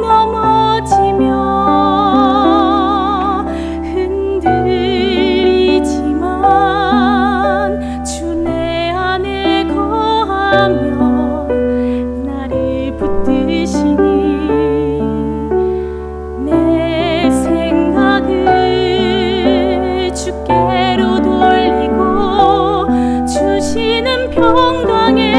넘어지며 흔들리지만 주 내 안에 거하며 나를 붙드시니 내 생각을 주께로 돌리고 주시는 평강에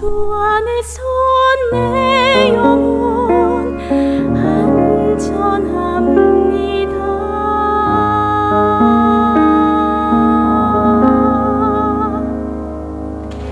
주 안에서 내 영혼 안전함.